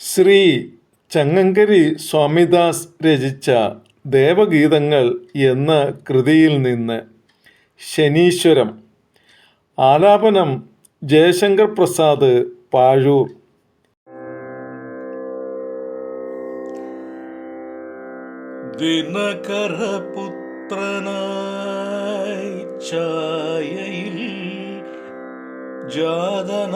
ശ്രീ ചങ്ങങ്കരി സ്വാമിദാസ് രചിച്ച ദേവഗീതങ്ങൾ എന്ന കൃതിയിൽ നിന്ന് ശനീശ്വരം ആലാപനം ജയശങ്കർ പ്രസാദ് പാഴൂർ. ദിനകരപുത്രനായി ചായയിൽ ജാതന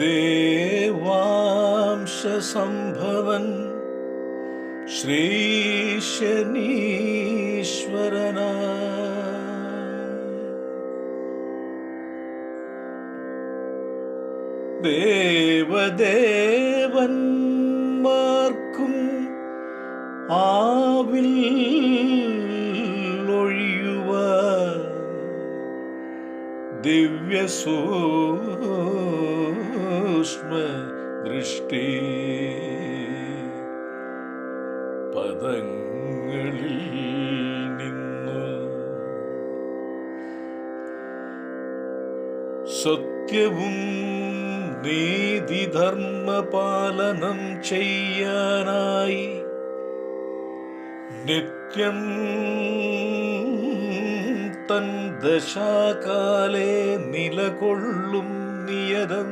देवांशसम्भवन् श्रीशनीश्वरना। देवदेवन्मार्कुम् आविल् ദിവ്യസൂക്ഷ്മ ദൃഷ്ടി പദങ്ങളിൽ നിന്നു സത്യവും നീതിധർമ്മപാലനം ചെയ്യാനായി നിത്യം തൻ ദശാകാലേ നിലകൊള്ളും നിയതം.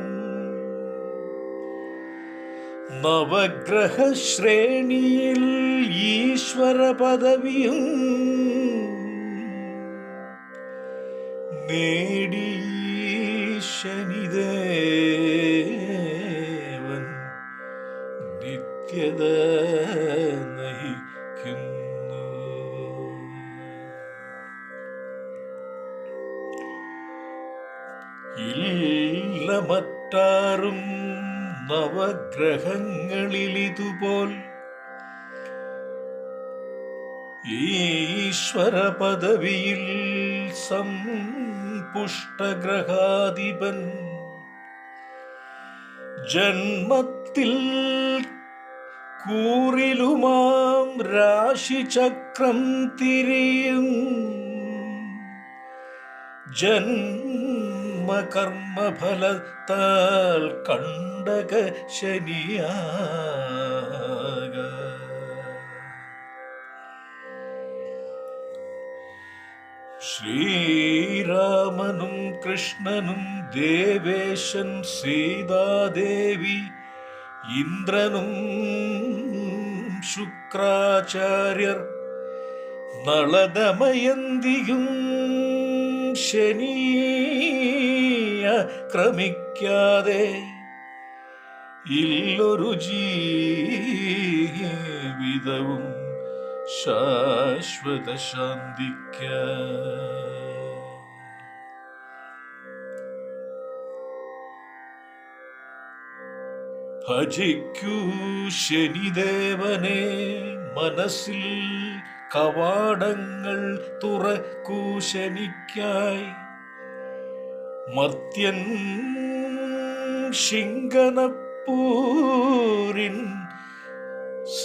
നവഗ്രഹശ്രേണിയിൽ ഈശ്വര പദവിയും നേടി ശനിദേവൻ നിത്യത നയിക്കുന്നു ഇല്ല മറ്റാരും നവഗ്രഹങ്ങളിലിതുപോൽ ഈശ്വര പദവിയിൽ സംപുഷ്ടഗ്രഹാധിപൻ ജന്മത്തിൽ കൂറിലുമാം രാശിചക്രം തിരിയും ജന്മകർമ്മഫലത്താൽ കണ്ടക ശനിയാക. ശ്രീരാമനും കൃഷ്ണനും ദേവേശൻ സീതാദേവി ഇന്ദ്രനും ശുക്രാചാര്യർ നളദമയന്തിയും ശനിയ ക്രമിക്കാതെ ഇല്ലൊരു ജീവിതവും ശാശ്വത ശാന്തിക്ക. ഭജിക്കൂ ശനിദേവനെ മനസ്സിൽ കവാടങ്ങൾ തുറക്കൂ ശനിക്കായി. മർത്യൻ ശിങ്കനപ്പൂരിൻ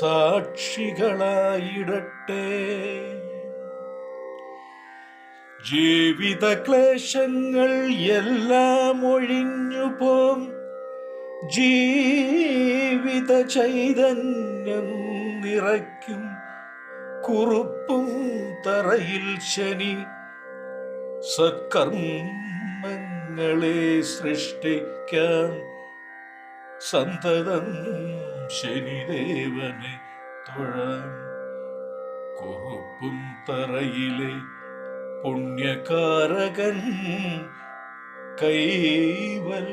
സാക്ഷികളായിടട്ടെ. ജീവിതക്ലേശങ്ങൾ എല്ലാം ഒഴിഞ്ഞു പോം. ജീവിത ചൈതന്യം നിറയ്ക്കും കുറുപ്പും തറയിൽ ശനി സത്കർമ്മങ്ങളെ സൃഷ്ടിക്കാൻ സന്തതം ശനിദേവനെ തൊഴാൻ കുറുപ്പും തറയിലെ പുണ്യകാരകൻ കൈവല്യദാദാ